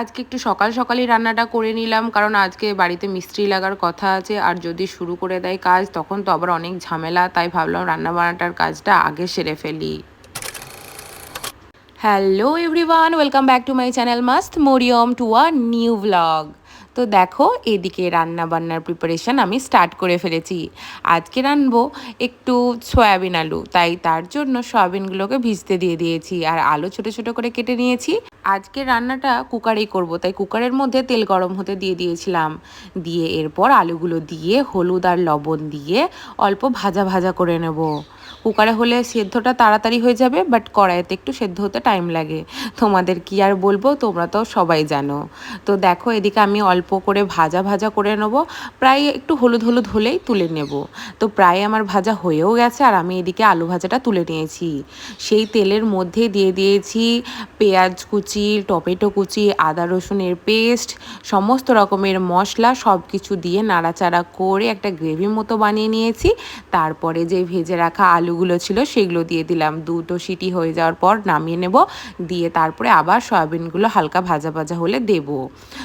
আজকে একটু সকাল সকালই রান্নাটা করে নিলাম, কারণ আজকে বাড়িতে মিস্ত্রি লাগার কথা আছে, আর যদি শুরু করে দেয় কাজ, তখন তো আবার অনেক ঝামেলা, তাই ভাবলাম রান্না বান্নাটার কাজটা আগে সেরে ফেলি। Hello everyone welcome back to my channel Mast Mariyam to a new blog তো দেখো, এদিকে রান্না বান্নার প্রিপারেশন আমি স্টার্ট করে ফেলেছি। আজকে রানবো একটু সয়াবিন আলু, তাই তার জন্য সয়াবিনগুলোকে ভিজতে দিয়ে দিয়েছি আর আলু ছোট ছোট করে কেটে নিয়েছি। আজকে রান্নাটা কুকারেই করব, তাই কুকারের মধ্যে তেল গরম হতে দিয়ে দিয়েছিলাম। দিয়ে এরপর আলুগুলো দিয়ে হলুদ আর লবণ দিয়ে অল্প ভাজা ভাজা করে নেব। কুকারে হলে সেদ্ধটা তাড়াতাড়ি হয়ে যাবে বাট কড়াইতে একটু সেদ্ধ হতে টাইম লাগে। তোমাদের কি আর বলব? তোমরা তো সবাই জানো। তো দেখো, এদিকে আমি অল্প করে ভাজা ভাজা করে নেব। প্রায় একটু হলুদ হলুদ হলেই তুলে নেব। তো প্রায় আমার ভাজা হয়েও গেছে, আর আমি এদিকে আলু ভাজাটা তুলে নিয়েছি। সেই তেলের মধ্যে দিয়ে দিয়েছি পেঁয়াজ কুচি, টমেটো কুচি, আদা রসুনের পেস্ট, সমস্ত রকমের মশলা সব কিছু দিয়ে নাড়াচাড়া করে একটা গ্রেভি মতো বানিয়ে নিয়েছি। তারপরে যে ভেজে রাখা আলুগুলো ছিল সেগুলো দিয়ে দিলাম। দুটো সিটি হয়ে যাওয়ার পর নামিয়ে নেব। দিয়ে তারপরে আবার সয়াবিনগুলো হালকা ভাজা ভাজা হলে দেব।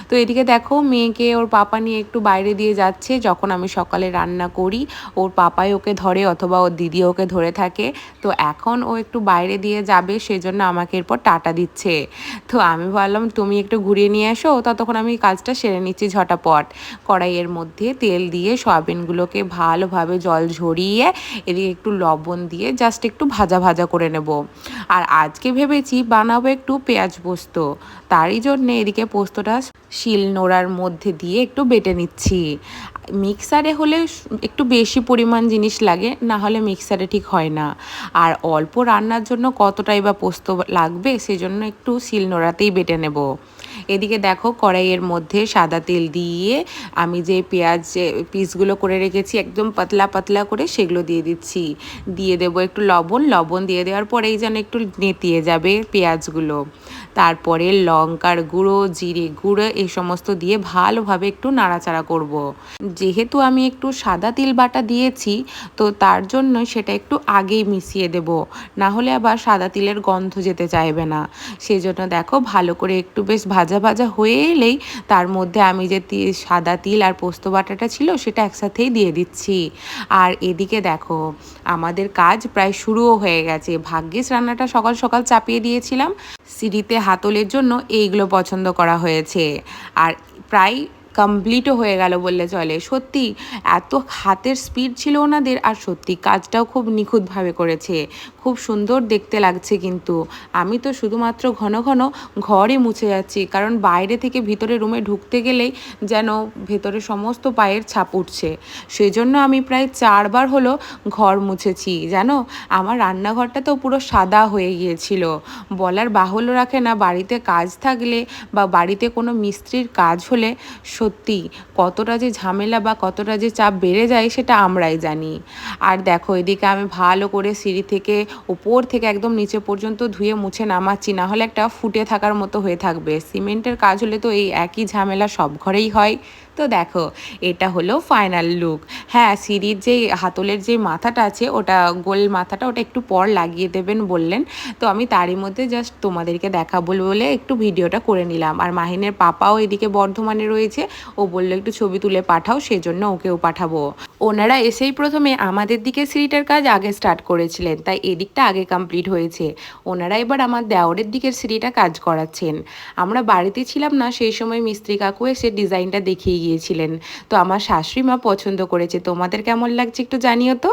তো এদিকে দেখো, মেয়েকে ওর পাপা নিয়ে একটু বাইরে দিয়ে যাচ্ছে। যখন আমি সকালে রান্না করি, ওর পাপাই ওকে ধরে অথবা ওর দিদি ওকে ধরে থাকে। তো এখন ও একটু বাইরে দিয়ে যাবে, সেজন্য আমাকে এরপর টাটা দিচ্ছে। তো আমি ভাবলাম, তুমি একটু ঘুরিয়ে নিয়ে এসো। ততক্ষণ আমি কাজটা সেরে নিচ্ছি ঝটাপট। কড়াইয়ের মধ্যে তেল দিয়ে সয়াবিনগুলোকে ভালোভাবে জল ঝরিয়ে, এদিকে একটু লবণ দিয়ে জাস্ট একটু ভাজা ভাজা করে নেব। আর আজকে ভেবেছি বানাবো একটু পেঁয়াজ পোস্ত। তারই জন্যে এদিকে পোস্তটা শিল নোড়ার মধ্যে দিয়ে একটু বেটে নিচ্ছি। মিক্সারে হলে একটু বেশি পরিমাণ জিনিস লাগে, না হলে মিক্সারে ঠিক হয় না। আর অল্প রান্নার জন্য কতটাই বা পোস্ত লাগবে, সেজন্য একটু শিল নোড়াতেই বেটে নেব। এদিকে দেখো কড়াইয়ের মধ্যে সাদা তেল দিয়ে আমি যে পেঁয়াজ পিসগুলো করে রেখেছি, একদম পাতলা পাতলা করে সেগুলো দিয়ে দিচ্ছি। দিয়ে দেবো একটু লবণ লবণ দিয়ে দেওয়ার পরেই যেন একটু নেতিয়ে যাবে পেঁয়াজগুলো। তারপরে লঙ্কার গুঁড়ো, জিরে গুঁড়ো, এই সমস্ত দিয়ে ভালোভাবে একটু নাড়াচাড়া করব। যেহেতু আমি একটু সাদা তিল বাটা দিয়েছি, তো তার জন্য সেটা একটু আগেই মিশিয়ে দেব। না হলে আবার সাদা তিলের গন্ধ যেতে চাইবে না। সেজন্য দেখো ভালো করে একটু বেশ ভাজা ভাজা হয়ে এলেই তার মধ্যে আমি যে সাদা তিল আর পোস্ত বাটাটা ছিল সেটা একসাথেই দিয়ে দিচ্ছি। আর এদিকে দেখো, আমাদের কাজ প্রায় শুরুও হয়ে গেছে। ভাগ্যিস রান্নাটা সকাল সকাল চাপিয়ে দিয়েছিলাম। সিঁড়িতে হাতলের জন্য এইগুলো পছন্দ করা হয়েছে। আর প্রায় কমপ্লিটও হয়ে গেল বললে চলে। সত্যি, এত হাতের স্পিড ছিল ওনাদের আর সত্যি কাজটাও খুব নিখুঁতভাবে করেছে। খুব সুন্দর দেখতে লাগছে কিন্তু। আমি তো শুধুমাত্র ঘন ঘন ঘরই মুছে যাচ্ছি, কারণ বাইরে থেকে ভিতরে রুমে ঢুকতে গেলেই যেন ভেতরে সমস্ত পায়ের ছাপ উঠছে। সেই জন্য আমি প্রায় চারবার হলো ঘর মুছেছি, জানো? আমার রান্নাঘরটা তো পুরো সাদা হয়ে গিয়েছিল। বলার বাহুল্য রাখে না, বাড়িতে কাজ থাকলে বা বাড়িতে কোনো মিস্ত্রির কাজ হলে সত্যি কতটা যে ঝামেলা বা কতটা যে চাপ বেড়ে যায় সেটা আমরাই জানি। আর দেখো এদিকে আমি ভালো করে সিঁড়ি থেকে ওপর থেকে একদম নিচে পর্যন্ত ধুয়ে মুছে নামাচ্ছি, না হলে একটা ফুটে থাকার মতো হয়ে থাকবে। সিমেন্টের কাজ হলে তো এই একই ঝামেলা সব ঘরেই হয়। তো দেখো, এটা হলো ফাইনাল লুক হ্যাঁ সিরির যে হাতলের যে মাথাটা আছে, ওটা গোল মাথাটা ওটা একটু পর লাগিয়ে দেবেন বললেন। তো আমি তারই মধ্যে জাস্ট তোমাদেরকে দেখাবো বলে একটু ভিডিওটা করে নিলাম। আর মাহিনের পাপাও এদিকে বর্ধমানে রয়েছে। ও বলল একটু ছবি তুলে পাঠাও, সেজন্য ওকেও পাঠাবো। ওনারা এসেই প্রথমে আমাদের দিকে সিঁড়িটার কাজ আগে স্টার্ট করেছিলেন, তাই এদিকটা আগে কমপ্লিট হয়েছে। ওনারা এবার আমার দেওরের দিকের সিঁড়িটা কাজ করাচ্ছেন। আমরা বাড়িতে ছিলাম না, সেই সময় মিস্ত্রি কাকু এসে ডিজাইনটা দেখিয়ে গিয়েছিলেন। তো আমার শাশুড়ি মা পছন্দ করেছে। তোমাদের কেমন লাগছে একটু জানিও তো?